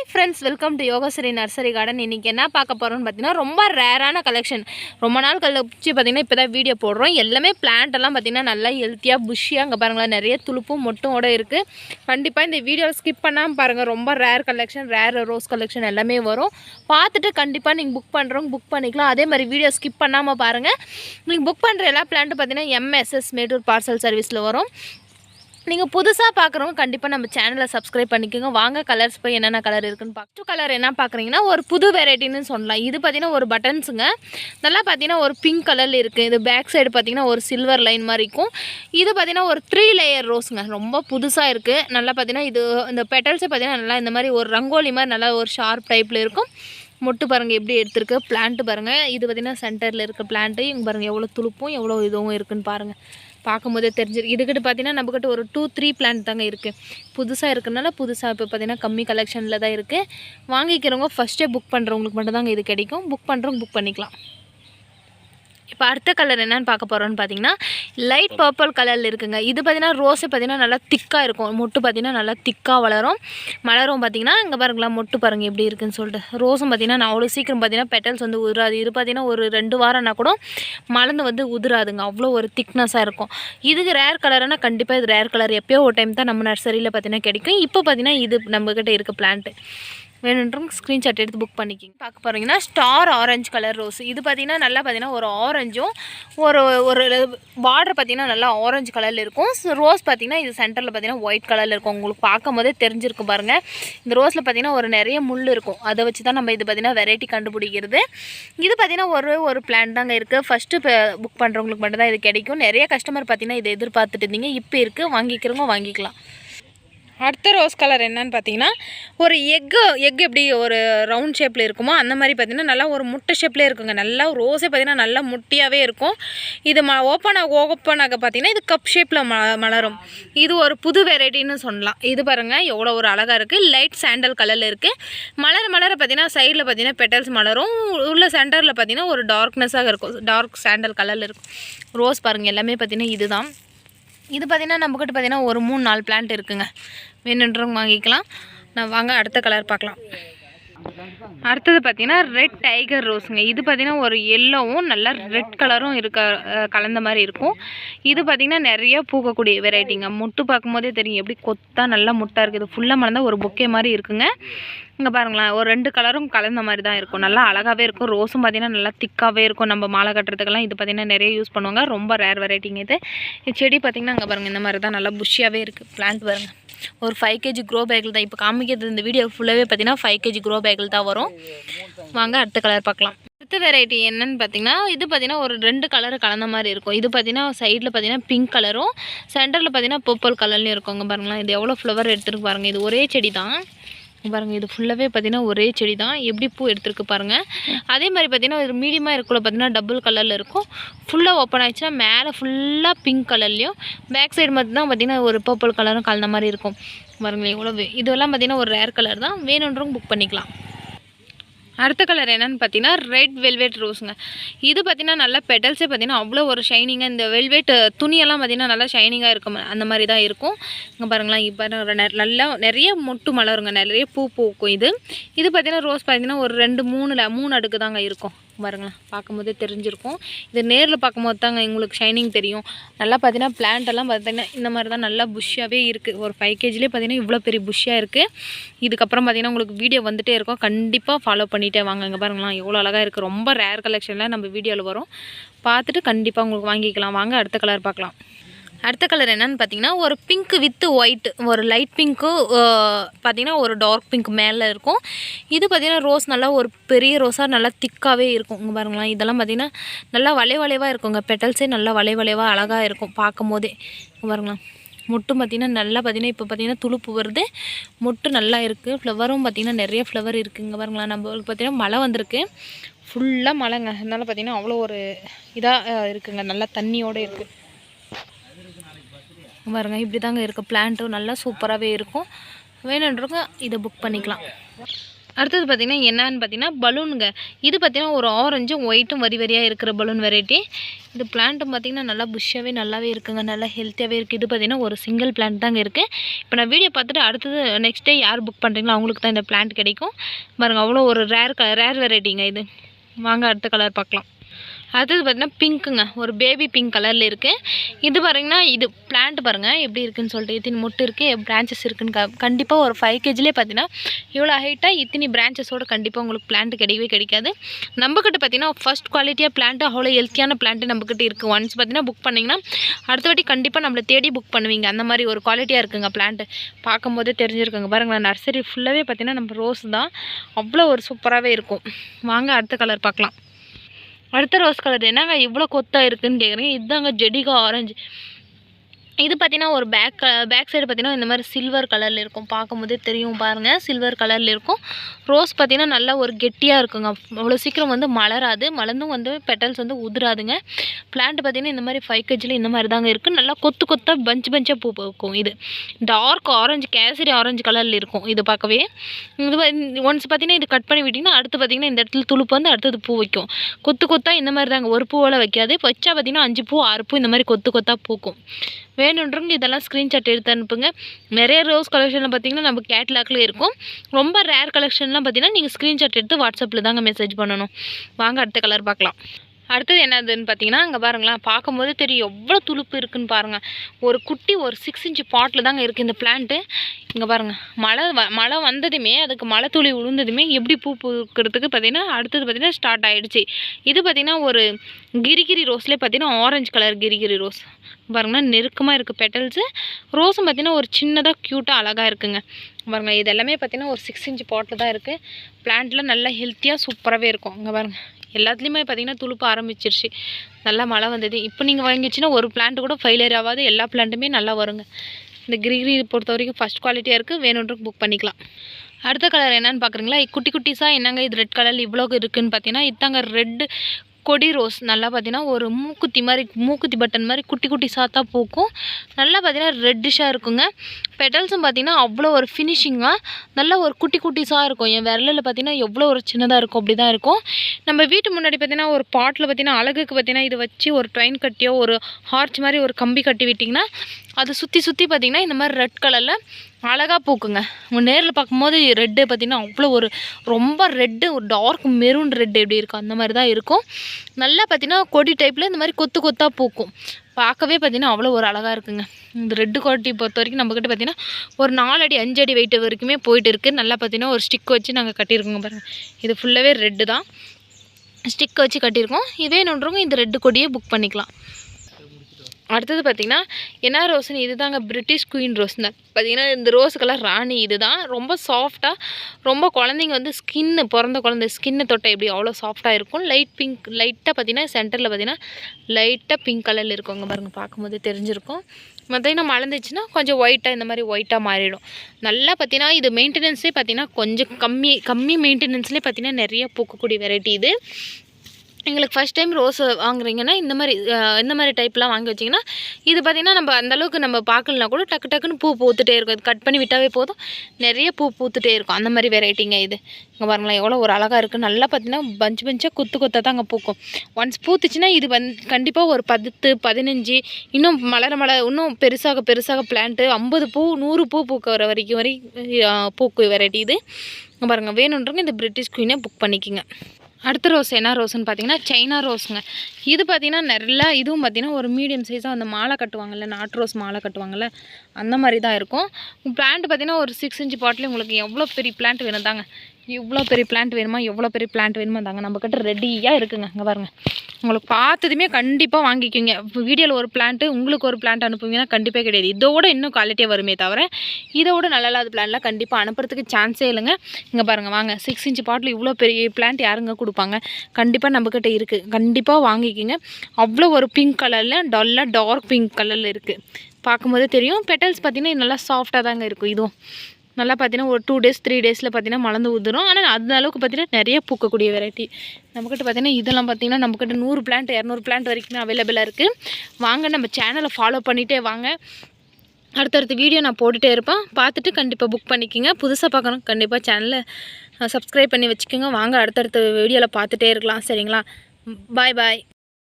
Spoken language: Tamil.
Hi friends welcome to Yogasri nursery garden இன்றைக்கி என்ன பார்க்க போகிறோம்னு பார்த்தீங்கன்னா ரொம்ப ரேரான கலெக்ஷன் ரொம்ப நாள் கழிச்சு பார்த்தீங்கன்னா இப்போ தான் வீடியோ போடுறோம். எல்லாமே பிளான்ட்டெல்லாம் எல்லாம் பார்த்தீங்கன்னா நல்லா ஹெல்த்தியாக புஷ்ஷியாக அங்கே பாருங்களேன். நிறைய துளுப்பும் மொட்டோட இருக்குது கண்டிப்பாக இந்த வீடியோவில் ஸ்கிப் பண்ணாமல் பாருங்கள் ரொம்ப rare collection rare rose collection எல்லாமே வரும். பார்த்துட்டு கண்டிப்பாக நீங்கள் புக் பண்ணுறவங்க புக் பண்ணிக்கலாம். அதே மாதிரி வீடியோ ஸ்கிப் பண்ணாமல் பாருங்கள் நீங்கள் புக் பண்ணுற எல்லா பிளான்ட்டும் பார்த்திங்கன்னா எம்எஸ்எஸ் மேட்டூர் பார்சல் சர்வீஸில் வரும். நீங்கள் புதுசாக பார்க்குறவங்க கண்டிப்பாக நம்ம சேனலை சப்ஸ்கிரைப் பண்ணிக்கோங்க. வாங்க கலர்ஸ் போய் என்னென்ன கலர் இருக்குன்னு பார்த்து கலர் என்ன பார்க்குறீங்கன்னா ஒரு புது வெரைட்டின்னு சொல்லலாம். இது பார்த்தீங்கன்னா ஒரு பட்டன்ஸுங்க நல்லா பார்த்தீங்கன்னா ஒரு பிங்க் கலரில் இருக்குது இது பேக் சைடு பார்த்தீங்கன்னா ஒரு சில்வர் லைன் மாதிரி இருக்கும். இது பார்த்தீங்கன்னா ஒரு த்ரீ லேயர் ரோஸுங்க ரொம்ப புதுசாக இருக்குது நல்லா பார்த்தீங்கன்னா இது இந்த பெட்டல்ஸே பார்த்தீங்கன்னா நல்லா இந்த மாதிரி ஒரு ரங்கோலி மாதிரி நல்லா ஒரு ஷார்ப் டைப்பில் இருக்கும். மொட்டு பாருங்கள் எப்படி எடுத்திருக்கு. பிளான்ட்டு பாருங்கள் இது பார்த்திங்கன்னா சென்டரில் இருக்க பிளான்ட்டு இங்கே பாருங்கள் எவ்வளோ துளுப்பும் எவ்வளோ இதுவும் இருக்குன்னு பாருங்கள் பார்க்கும்போதே தெரிஞ்சிருக்கு இதுக்கிட்ட பார்த்தீங்கன்னா நம்மக்கிட்ட ஒரு டூ த்ரீ பிளான் தாங்க இருக்குது புதுசாக இருக்கிறனால புதுசாக இப்போ பார்த்தீங்கன்னா கம்மி கலெக்ஷனில் தான் இருக்குது வாங்கிக்கிறவங்க ஃபஸ்ட்டே புக் பண்ணுறவங்களுக்கு மட்டும் தாங்க இது கிடைக்கும். புக் பண்ணுறவங்க புக் பண்ணிக்கலாம். இப்போ அடுத்த கலர் என்னென்னு பார்க்க போகிறோன்னு பார்த்தீங்கன்னா லைட் பர்பிள் கலரில் இருக்குங்க. இது பார்த்தீங்கன்னா ரோஸு பார்த்தீங்கன்னா நல்லா திக்காக இருக்கும். மொட்டு பார்த்தீங்கன்னா நல்லா திக்காக வளரும். மலரும் பார்த்தீங்கன்னா இங்கே பாருங்களா மொட்டு பாருங்கள் எப்படி இருக்குன்னு சொல்லிட்டு. ரோஸும் பார்த்தீங்கன்னா நான் அவ்வளோ சீக்கிரம் பார்த்திங்கன்னா பெட்டல்ஸ் வந்து உதிராது இது பார்த்தீங்கன்னா ஒரு ரெண்டு வாரம்னா கூட மலர்ந்து வந்து உதிராதுங்க அவ்வளோ ஒரு திக்னஸாக இருக்கும். இதுக்கு ரேர் கலர்னா கண்டிப்பாக இது ரேர் கலர் எப்போயோ ஒரு டைம் தான் நம்ம நர்சரியில் பார்த்தீங்கன்னா கிடைக்கும். இப்போ பார்த்தீங்கன்னா இது நம்மக்கிட்ட இருக்க பிளான்ட்டு வேணுன்றும் ஸ்க்ரீன்ஷாட் எடுத்து புக் பண்ணிக்கிங்க. பார்க்க போகிறீங்கன்னா ஸ்டார் ஆரஞ்சு கலர் ரோஸ் இது பார்த்தீங்கன்னா நல்லா பார்த்தீங்கன்னா ஒரு ஆரஞ்சும் ஒரு ஒரு பார்டர் பார்த்திங்கன்னா நல்லா ஆரஞ்சு கலரில் இருக்கும். ரோஸ் பார்த்தீங்கன்னா இது சென்டரில் பார்த்தீங்கன்னா ஒயிட் கலரில் இருக்கும். உங்களுக்கு பார்க்கும் போதே தெரிஞ்சிருக்கும் பாருங்கள் இந்த ரோஸில் பார்த்தீங்கன்னா ஒரு நிறைய முள் இருக்கும். அதை வச்சு தான் நம்ம இது பார்த்தீங்கன்னா வெரைட்டி கண்டுபிடிக்கிறது. இது பார்த்தீங்கன்னா ஒரு ஒரு பிளான் தாங்க இருக்குது ஃபஸ்ட்டு இப்போ புக் பண்ணுறவங்களுக்கு மட்டும்தான் இது கிடைக்கும். நிறைய கஸ்டமர் பார்த்தீங்கன்னா இதை எதிர்பார்த்துட்டு இருந்தீங்க. இப்போ இருக்குது வாங்கிக்கிறவங்க வாங்கிக்கலாம். அடுத்த ரோஸ் கலர் என்னன்னு பார்த்தீங்கன்னா ஒரு எக்கு எக் எப்படி ஒரு ரவுண்ட் ஷேப்பில் இருக்குமோ அந்த மாதிரி பார்த்தீங்கன்னா நல்லா ஒரு முட்டை ஷேப்லேயே இருக்குங்க. நல்லா ரோஸே பார்த்தீங்கன்னா நல்லா முட்டியாகவே இருக்கும். இது ம ஓப்பன் ஆக ஓப்பன் ஆக பார்த்தீங்கன்னா இது கப் ஷேப்பில் ம மலரும். இது ஒரு புது வெரைட்டின்னு சொல்லலாம். இது பாருங்கள் எவ்வளோ ஒரு அழகாக இருக்குது லைட் சாண்டல் கலரில் இருக்குது மலர் மலர பார்த்திங்கன்னா சைடில் பார்த்தீங்கன்னா பெட்டல்ஸ் மலரும். உள்ள சென்டரில் பார்த்தீங்கன்னா ஒரு டார்க்னஸாக இருக்கும். டார்க் சாண்டல் கலரில் இருக்கும். ரோஸ் பாருங்கள் எல்லாமே பார்த்தீங்கன்னா இதுதான். இது பார்த்தீங்கன்னா நம்மக்கிட்ட பார்த்தீங்கன்னா ஒரு மூணு நாலு பிளான்ட் இருக்குங்க. வேணுன்றவங்க வாங்கிக்கலாம். நான் வாங்க அடுத்த கலர் பார்க்கலாம். அடுத்தது பார்த்தீங்கன்னா ரெட் டைகர் ரோஸுங்க இது பார்த்தீங்கன்னா ஒரு எல்லோவும் நல்லா ரெட் கலரும் இருக்க கலந்த மாதிரி இருக்கும். இது பார்த்தீங்கன்னா நிறைய பூக்கக்கூடிய வெரைட்டிங்க முட்டு பார்க்கும்போதே தெரியும். எப்படி கொத்தா நல்லா முட்டாக இருக்குது. ஃபுல்லாக மலர்ந்தா ஒரு பொக்கே மாதிரி இருக்குங்க. இங்கே பாருங்களேன் ஒரு ரெண்டு கலரும் கலந்த மாதிரி தான் இருக்கும். நல்லா அழகாகவே இருக்கும். ரோஸும் பார்த்தீங்கன்னா நல்லா திக்காகவே இருக்கும். நம்ம மாலை கட்டுறதுக்கெல்லாம் இது பார்த்தீங்கன்னா நிறைய யூஸ் பண்ணுவாங்க. ரொம்ப ரேர் வெரைட்டிங்க இது. செடி பார்த்திங்கன்னா அங்கே பாருங்கள் இந்த மாதிரி தான் நல்லா புஷ்ஷியாகவே இருக்குது பிளான்ட் பாருங்கள் ஒரு ஃபைவ் கேஜி க்ரோ பேக்கில் தான் இப்போ காமிக்கிறது இந்த வீடியோ ஃபுல்லாகவே பார்த்தீங்கன்னா ஃபைவ் கேஜி க்ரோ பேக்கில் தான் வரும். வாங்க அடுத்த கலர் பார்க்கலாம். அடுத்த வெரைட்டி என்னன்னு பார்த்தீங்கன்னா இது பார்த்தீங்கன்னா ஒரு ரெண்டு கலர் கலந்த மாதிரி இருக்கும். இது பார்த்தீங்கன்னா சைடில் பார்த்தீங்கன்னா பிங்க் கலரும் சென்டரில் பார்த்தீங்கன்னா பர்பிள் கலர்லையும் இருக்கும். இங்க பாருங்களேன் இது எவ்வளோ ஃப்ளவர் எடுத்துருக்கு பாருங்கள் இது ஒரே செடி தான் பாருங்கள் இது ஃபுல்லாகவே பார்த்தீங்கன்னா ஒரே செடி தான் எப்படி பூ எடுத்துருக்கு பாருங்கள் அதே மாதிரி பார்த்திங்கன்னா ஒரு மீடியமாக இருக்குள்ள பார்த்தீங்கன்னா டபுள் கலரில் இருக்கும். ஃபுல்லாக ஓப்பன் ஆயிடுச்சுன்னா மேலே ஃபுல்லாக பிங்க் கலர்லேயும் பேக் சைடு மட்டும்தான் பார்த்திங்கன்னா பார்த்தீங்கன்னா ஒரு பர்பிள் கலரும் கலந்த மாதிரி இருக்கும். பாருங்களேன் இவ்வளோ இதெல்லாம் பார்த்தீங்கன்னா ஒரு ரேர் கலர் தான். வேணுன்றவங்க புக் பண்ணிக்கலாம். அடுத்த கலர் என்னென்னு பார்த்தீங்கன்னா ரெட் வெல்வெட் ரோஸுங்க இது பார்த்தீங்கன்னா நல்லா பெட்டல்ஸே பார்த்தீங்கன்னா அவ்வளோ ஒரு ஷைனிங்காக இந்த வெல்வெட் துணியெல்லாம் பார்த்தீங்கன்னா நல்லா ஷைனிங்காக இருக்கும். அந்த மாதிரி தான் இருக்கும். இங்கே பாருங்களேன் இப்போ நல்லா நிறைய மொட்டு மலருங்க. நிறைய பூ பூக்கும் இது. இது பார்த்தீங்கன்னா ரோஸ் பார்த்தீங்கன்னா ஒரு ரெண்டு மூணு மூணு அடுக்கு தாங்க இருக்கும். பாருங்களேன் பார்க்கும்போதே தெரிஞ்சிருக்கும். இது நேரில் பார்க்கும்போது தாங்க எங்களுக்கு ஷைனிங் தெரியும். நல்லா பார்த்தீங்கன்னா plant எல்லாம் பார்த்தீங்கன்னா இந்த மாதிரி தான் நல்லா புஷ்ஷாகவே இருக்குது ஒரு ஃபைவ் கேஜிலே பார்த்தீங்கன்னா இவ்வளோ பெரிய புஷ்ஷாக இருக்குது இதுக்கப்புறம் பார்த்தீங்கன்னா உங்களுக்கு வீடியோ வந்துட்டே இருக்கும். கண்டிப்பாக ஃபாலோ பண்ணிகிட்டே வாங்க. இங்கே பாருங்களேன் எவ்வளோ அழகாக இருக்குது ரொம்ப ரேர் கலெக்ஷனில் நம்ம வீடியோவில் வரும். பார்த்துட்டு கண்டிப்பாக உங்களுக்கு வாங்கிக்கலாம். வாங்க அடுத்த கலர் பார்க்கலாம். அடுத்த கலர் என்னன்னு பார்த்தீங்கன்னா ஒரு பிங்க் வித் ஒயிட் ஒரு லைட் பிங்க்கு பார்த்தீங்கன்னா ஒரு டார்க் பிங்க் மேலே இருக்கும். இது பார்த்தீங்கன்னா ரோஸ் நல்லா ஒரு பெரிய ரோஸாக நல்லா திக்காகவே இருக்கும். இங்கே பாருங்களேன் இதெல்லாம் பார்த்தீங்கன்னா நல்லா வளைவளைவாக இருக்குங்க. பெட்டல்ஸே நல்லா வளை வளைவாக அழகாக இருக்கும் பார்க்கும் போதே பாருங்களேன் மொட்டும் பார்த்தீங்கன்னா நல்லா பார்த்தீங்கன்னா இப்போ பார்த்தீங்கன்னா துளுப்பு வருது. மொட்டு நல்லா இருக்குது ஃப்ளவரும் பார்த்தீங்கன்னா நிறைய ஃப்ளவர் இருக்குங்க பாருங்களேன் நம்மளுக்கு பார்த்தீங்கன்னா மழை வந்திருக்கு. ஃபுல்லாக மழைங்க. அதனால் பார்த்தீங்கன்னா அவ்வளோ ஒரு இதாக இருக்குங்க. நல்லா தண்ணியோடு இருக்குது பாருங்க இப்படி தாங்க இருக்குது பிளான்ட்டும் நல்லா சூப்பராகவே இருக்கும். வேணுன்றவங்க இதை புக் பண்ணிக்கலாம். அடுத்தது பார்த்திங்கன்னா என்னன்னு பார்த்தீங்கன்னா பலூனுங்க. இது பார்த்திங்கன்னா ஒரு ஆரஞ்சும் ஒயிட்டும் வரி வரியாக இருக்கிற பலூன் வெரைட்டி இது பிளான்ட்டும் பார்த்திங்கன்னா நல்லா புஷ்ஷாகவே நல்லாவே இருக்குங்க. நல்லா ஹெல்த்தியாகவே இருக்குது இது பார்த்திங்கன்னா ஒரு சிங்கிள் பிளான்ட் தாங்க இருக்குது இப்போ நான் வீடியோ பார்த்துட்டு அடுத்தது நெக்ஸ்ட் டே யார் புக் பண்ணுறீங்களோ அவங்களுக்கு தான் இந்த பிளான்ட் கிடைக்கும். பாருங்கள் அவ்வளோ ஒரு ரேர் கலர் ரேர் வெரைட்டிங்க இது. வாங்க அடுத்த கலர் பார்க்கலாம். அடுத்தது பார்த்தீங்கன்னா பிங்க்குங்க. ஒரு பேபி பிங்க் கலரில் இருக்குது இது பாருங்கன்னா இது பிளான்ட் பாருங்கள் எப்படி இருக்குதுன்னு சொல்லிட்டு இத்தினி மொட்டு இருக்குது பிரான்ச்சஸ் இருக்குதுன்னு க கண்டிப்பாக ஒரு ஃபைவ் கேஜிலே பார்த்தீங்கன்னா இவ்வளோ ஹைட்டாக இத்தினி பிரான்ச்சஸோடு கண்டிப்பாக உங்களுக்கு பிளான்ட் கிடைக்கவே கிடைக்காது. நம்மக்கிட்ட பார்த்தீங்கன்னா ஃபஸ்ட் குவாலிட்டியாக பிளான்ட் அவ்வளோ ஹெல்த்தியான பிளான்ட்டு நம்மக்கிட்ட இருக்குது ஒன்ஸ் பார்த்தீங்கன்னா புக் பண்ணிங்கன்னா அடுத்த வாட்டி கண்டிப்பாக நம்மளை தேடி புக் பண்ணுவீங்க. அந்த மாதிரி ஒரு குவாலிட்டியாக இருக்குங்க பிளான்ட்டு பார்க்கும்போதே தெரிஞ்சிருக்குங்க. பாருங்களேன் நர்சரி ஃபுல்லாகவே பார்த்தீங்கன்னா நம்ம ரோஸ் தான். அவ்வளோ ஒரு சூப்பராகவே இருக்கும். வாங்க அடுத்த கலர் பார்க்கலாம். அடுத்த ரோஸ் கலர் என்னங்க இவ்வளோ கொத்தாக இருக்குதுன்னு கேட்குறீங்க இதுதாங்க ஜெடிகா ஆரஞ்சு இது பார்த்தீங்கன்னா ஒரு பேக் பேக் சைடு பார்த்தீங்கன்னா இந்த மாதிரி சில்வர் கலரில் இருக்கும். பார்க்கும்போதே தெரியும் பாருங்கள் சில்வர் கலரில் இருக்கும். ரோஸ் பார்த்தீங்கன்னா நல்லா ஒரு கெட்டியாக இருக்குங்க. அவ்வளோ சீக்கிரம் வந்து மலராது. மலர்ந்தும் வந்து பெட்டல்ஸ் வந்து உதிராதுங்க. பிளான்ட் பார்த்தீங்கன்னா இந்த மாதிரி ஃபைவ் கேஜில் இந்த மாதிரி தாங்க இருக்குது நல்லா கொத்து கொத்தாக பஞ்ச் பஞ்சாக பூ இருக்கும் இது. டார்க் ஆரஞ்சு கேசரி ஆரஞ்சு கலரில் இருக்கும் இது பார்க்கவே. இது ஒன்ஸ் பார்த்தீங்கன்னா இது கட் பண்ணி விட்டிங்கன்னா அடுத்து பார்த்தீங்கன்னா இந்த இடத்துல துளுப்பு வந்து அடுத்தது பூ வைக்கும். கொத்து கொத்தா இந்த மாதிரி தாங்க. ஒரு பூவெல்லாம் வைக்காது. வச்சா பார்த்தீங்கன்னா அஞ்சு பூ ஆறு பூ இந்த மாதிரி கொத்து கொத்தாக பூக்கும். வேணுன்றவங்க இதெல்லாம் ஸ்க்ரீன்ஷாட் எடுத்து அனுப்புங்க. நிறைய ரோஸ் கலெக்ஷனில் பார்த்தீங்கன்னா நம்ம கேட்லாக்ல இருக்கும். ரொம்ப ரேர் கலெக்ஷன்லாம் பார்த்தீங்கன்னா நீங்கள் ஸ்க்ரீன்ஷாட் எடுத்து வாட்ஸ்அப்பில் தாங்க மெசேஜ் பண்ணணும். வாங்க அடுத்த கலர் பார்க்கலாம். அடுத்தது என்னதுன்னு பார்த்தீங்கன்னா அங்கே பாருங்களேன். பார்க்கும்போது தெரியும் எவ்வளோ துளுப்பு இருக்குன்னு பாருங்கள் ஒரு குட்டி ஒரு சிக்ஸ் இன்ச்சு பாட்டில் தாங்க இருக்குது இந்த பிளான்ட்டு இங்கே பாருங்கள் மழை வ மழை வந்ததுமே அதுக்கு மழை துளி விழுந்ததுமே எப்படி பூ பூக்கிறதுக்கு பார்த்தீங்கன்னா அடுத்தது பார்த்தீங்கன்னா ஸ்டார்ட் ஆகிடுச்சு இது பார்த்திங்கன்னா ஒரு கிரிகிரி ரோஸ்லேயே பார்த்தீங்கன்னா ஆரஞ்சு கலர் கிரிகிரி ரோஸ் பாருங்கன்னா நெருக்கமாக இருக்குது பெட்டல்ஸு ரோஸும் பார்த்தீங்கன்னா ஒரு சின்னதாக க்யூட்டாக அழகாக இருக்குங்க. பாருங்கள் இது எல்லாமே பார்த்தீங்கன்னா ஒரு சிக்ஸ் இன்ச் பாட்டில் தான் இருக்குது பிளான்ட்லாம் நல்லா ஹெல்த்தியாக சூப்பராகவே இருக்கும். இங்கே பாருங்கள் எல்லாத்துலேயுமே பார்த்தீங்கன்னா துளுப்பு ஆரம்பிச்சிருச்சு. நல்லா மழை வந்தது. இப்போ நீங்கள் வாங்கிச்சுன்னா ஒரு பிளான்ட் கூட ஃபெயிலியர் ஆகாது. எல்லா பிளான்ட்டுமே நல்லா வருங்க. இந்த கிரிகிரி பொறுத்த வரைக்கும் ஃபஸ்ட் குவாலிட்டியாக இருக்குது வேணுன்றக்கு புக் பண்ணிக்கலாம். அடுத்த கலர் என்னன்னு பார்க்குறீங்களா குட்டி குட்டிஸாக என்னங்க இது ரெட் கலரில் இவ்வளோ இருக்குன்னு பார்த்தீங்கன்னா இதாங்க ரெட்டு கொடி ரோஸ் நல்லா பார்த்தீங்கன்னா ஒரு மூக்குத்தி மாதிரி மூக்குத்தி பட்டன் மாதிரி குட்டி குட்டி சாத்தா பூக்கும். நல்லா பார்த்தீங்கன்னா ரெட்டிஷாக இருக்குங்க. பெட்டல்ஸும் பார்த்தீங்கன்னா அவ்வளோ ஒரு ஃபினிஷிங்காக நல்லா ஒரு குட்டி குட்டிஸாக இருக்கும். என் விரலில் பார்த்தீங்கன்னா எவ்வளோ ஒரு சின்னதாக இருக்கும் அப்படி தான் இருக்கும். நம்ம வீட்டு முன்னாடி பார்த்தீங்கன்னா ஒரு பாட்டில் பார்த்தீங்கன்னா அழகுக்கு பார்த்தீங்கன்னா இதை வச்சு ஒரு ட்ரெயின் கட்டியோ ஒரு ஹார்ச் மாதிரி ஒரு கம்பி கட்டி விட்டிங்கன்னா அது சுற்றி சுற்றி பார்த்தீங்கன்னா இந்த மாதிரி ரெட் கலரில் அழகாக பூக்குங்க. உங்கள் நேரில் பார்க்கும்போது ரெட்டு பார்த்தீங்கன்னா அவ்வளோ ஒரு ரொம்ப ரெட்டு ஒரு டார்க் மெரூன் ரெட் எப்படி இருக்கும் அந்த மாதிரி தான் இருக்கும். நல்லா பார்த்தீங்கன்னா கொடி டைப்பில் இந்த மாதிரி கொத்து கொத்தாக பூக்கும். பார்க்கவே பார்த்தீங்கன்னா அவ்வளோ ஒரு அழகாக இருக்குங்க. இந்த ரெட்டு குவாலிட்டி பொறுத்த வரைக்கும் நம்மக்கிட்ட பார்த்தீங்கன்னா ஒரு நாலு அடி அஞ்சு அடி வெயிட் வரைக்குமே போயிட்டு இருக்குது நல்லா பார்த்தீங்கன்னா ஒரு ஸ்டிக் வச்சு நாங்கள் கட்டியிருக்கோங்க பாருங்கள் இது ஃபுல்லாகவே ரெட்டு தான். ஸ்டிக் வச்சு கட்டியிருக்கோம். இதே நொன்றவங்க இந்த ரெட்டு கொடியே புக் பண்ணிக்கலாம். அடுத்தது பார்த்திங்கன்னா என்ன ரோஸ்னு இது தாங்க பிரிட்டிஷ் குயின் ரோஸ். தான் பார்த்திங்கன்னா இந்த ரோஸுக்கெல்லாம் கலர் ராணி இது தான் ரொம்ப சாஃப்டாக ரொம்ப குழந்தைங்க வந்து ஸ்கின்னு பிறந்த குழந்தை ஸ்கின்னு தொட்டை எப்படி அவ்வளோ சாஃப்டாக இருக்கும். லைட் பிங்க் லைட்டாக பார்த்திங்கன்னா சென்டரில் பார்த்திங்கன்னா லைட்டாக பிங்க் கலரில் இருக்குங்க பாருங்கள் பார்க்கும்போது தெரிஞ்சிருக்கும். பார்த்தீங்கன்னா மலர்ந்துச்சுன்னா கொஞ்சம் ஒயிட்டாக இந்த மாதிரி ஒயிட்டாக மாறிடும். நல்லா பார்த்தீங்கன்னா இது மெயின்டெனன்ஸே பார்த்தீங்கன்னா கொஞ்சம் கம்மி கம்மி மெயின்டெனன்ஸ்லேயே பார்த்தீங்கன்னா நிறைய பூக்கக்கூடிய வெரைட்டி இது. எங்களுக்கு ஃபஸ்ட் டைம் ரோஸ் வாங்குறீங்கன்னா இந்த மாதிரி இந்த மாதிரி டைப்லாம் வாங்கி வச்சிங்கன்னா இது பார்த்திங்கன்னா நம்ம அந்த அளவுக்கு நம்ம பார்க்கலனா கூட டக்கு டக்குன்னு பூ பூத்துட்டே இருக்கும். இது கட் பண்ணி விட்டாவே போதும். நிறைய பூ பூத்துட்டே இருக்கும். அந்த மாதிரி வெரைட்டிங்க இது. இங்கே பாருங்களேன் எவ்வளோ ஒரு அழகாக இருக்குது நல்லா பார்த்தீங்கன்னா பஞ்சு பஞ்சாக குத்து குத்தாக தாங்க பூக்கும். ஒன்ஸ் பூத்துச்சுன்னா இது வந்து கண்டிப்பாக ஒரு பத்து பதினஞ்சு இன்னும் மலர மலர் இன்னும் பெருசாக பெருசாக பிளான்ட்டு ஐம்பது பூ நூறு பூ பூக்கிற வரைக்கும் வரை பூக்கு வெரைட்டி இது. இங்க பாருங்கள் வேணுன்றவங்க இந்த பிரிட்டிஷ் குயினை புக் பண்ணிக்கோங்க. அடுத்த ரோஸ் என்ன ரோஸ்ன்னு பார்த்தீங்கன்னா சைனா ரோஸுங்க. இது பார்த்தீங்கன்னா நல்லா இதுவும் பார்த்திங்கன்னா ஒரு மீடியம் சைஸாக அந்த மாலை கட்டுவாங்கள்ல நாட்டு ரோஸ் மாலை கட்டுவாங்கள்ல அந்த மாதிரி தான் இருக்கும். பிளான்ட் பார்த்தீங்கன்னா ஒரு சிக்ஸ் இன்ச் பாட்டில் உங்களுக்கு எவ்வளோ பெரிய பிளான்ட் வேணும் தாங்க இவ்வளோ பெரிய பிளான்ட் வேணுமா எவ்வளோ பெரிய பிளான்ட் வேணுமா தாங்க நம்மக்கிட்ட ரெடியாக இருக்குங்க. இங்கே பாருங்கள் உங்களுக்கு பார்த்ததுமே கண்டிப்பாக வாங்கிக்குங்க வீடியோவில் ஒரு பிளான்ட்டு உங்களுக்கு ஒரு பிளான்ட் அனுப்புவீங்கன்னா கண்டிப்பாக கிடையாது. இதோட இன்னும் குவாலிட்டியாக வருமே தவிர இதோட நல்ல இல்லாத பிளான்லாம் கண்டிப்பாக அனுப்புறதுக்கு சான்ஸே இல்லைங்க. இங்கே பாருங்கள் வாங்க. சிக்ஸ் இன்ச் பாட்டில் இவ்வளோ பெரிய பிளான்ட் யாருங்க கொடுப்பாங்க? கண்டிப்பாக நம்மக்கிட்ட இருக்குது கண்டிப்பாக வாங்கிக்கிங்க. அவ்வளோ ஒரு பிங்க் கலரில் டல்லாக டார்க் பிங்க் கலரில் இருக்குது பார்க்கும்போதே தெரியும். பெட்டல்ஸ் பார்த்திங்கன்னா இது நல்லா சாஃப்டாக தாங்க இருக்கும். இதுவும் நல்லா பார்த்தீங்கன்னா ஒரு டூ டேஸ் த்ரீ டேஸில் பார்த்தீங்கன்னா மலர்ந்து உதிரும். ஆனால் அந்த அளவுக்கு பார்த்தீங்கன்னா நிறைய பூக்கக்கூடிய வெரைட்டி நம்மக்கிட்ட பார்த்தீங்கன்னா இதெல்லாம் பார்த்தீங்கன்னா நம்மக்கிட்ட நூறு பிளான்ட் இரநூறு பிளான்ட் வரைக்குமே அவைலபிளாக இருக்குது வாங்க நம்ம சேனலை ஃபாலோ பண்ணிகிட்டே வாங்க. அடுத்தடுத்த வீடியோ நான் போட்டுகிட்டே இருப்பேன். பார்த்துட்டு கண்டிப்பாக புக் பண்ணிக்கோங்க. புதுசாக பார்க்கணும் கண்டிப்பாக சேனலை சப்ஸ்கிரைப் பண்ணி வச்சுக்கோங்க. வாங்க அடுத்தடுத்த வீடியோவில் பார்த்துட்டே இருக்கலாம். சரிங்களா? பாய் பாய்